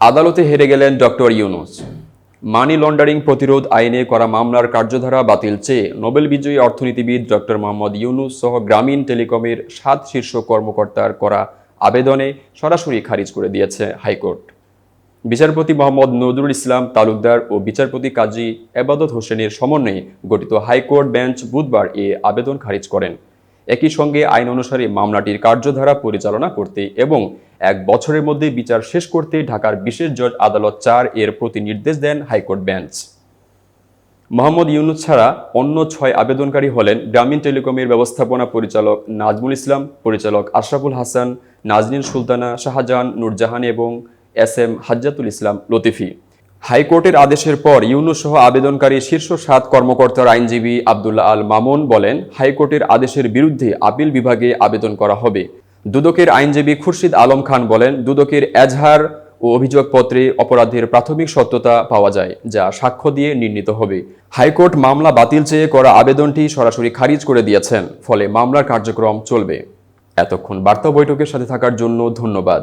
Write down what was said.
আদালতে হেরে গেলেন ডক্টর ইউনুস। মানি লন্ডারিং প্রতিরোধ আইনে করা মামলার কার্যধারা বাতিল চেয়ে নোবেল বিজয়ী অর্থনীতিবিদ ডক্টর মোহাম্মদ ইউনুস সহ গ্রামীণ টেলিকমের সাত শীর্ষ কর্মকর্তার করা আবেদনে সরাসরি খারিজ করে দিয়েছে হাইকোর্ট। বিচারপতি মোহাম্মদ নজরুল ইসলাম তালুকদার ও বিচারপতি কাজী এবাদত হোসেনের সমন্বয়ে গঠিত হাইকোর্ট বেঞ্চ বুধবার এ আবেদন খারিজ করেন। একই সঙ্গে আইন অনুসারে মামলাটির কার্যধারা পরিচালনা করতে এবং এক বছরের মধ্যে বিচার শেষ করতে ঢাকার বিশেষ জজ আদালত চার এর প্রতি নির্দেশ দেন high court bench. Mohammad Yunus ছাড়া অন্য ছয় আবেদনকারী হলেন গ্রামীণ টেলিকমের ব্যবস্থাপনা পরিচালক নাজমুল ইসলাম, পরিচালক আশরাফুল হাসান নাজনীন সুলতানা, শাহজাহান, নূরজাহান এবং এস এম হাজ্জাতুল ইসলাম লতিফি। হাইকোর্টের আদেশের পর ইউনুস সহ আবেদনকারী শীর্ষ সাত কর্মকর্তার আইনজীবী আবদুল্লাহ আল মামুন বলেন, হাইকোর্টের আদেশের বিরুদ্ধে আপিল বিভাগে আবেদন করা হবে। দুদকের আইনজীবী খুরশিদ আলম খান বলেন, দুদকের এজহার ও অভিযোগপত্রে অপরাধের প্রাথমিক সত্যতা পাওয়া যায়, যা সাক্ষ্য দিয়ে নির্ণীত হবে। হাইকোর্ট মামলা বাতিল চেয়ে করা আবেদনটি সরাসরি খারিজ করে দিয়েছেন, ফলে মামলার কার্যক্রম চলবে। এতক্ষণ বার্তা বৈঠকের সাথে থাকার জন্য ধন্যবাদ।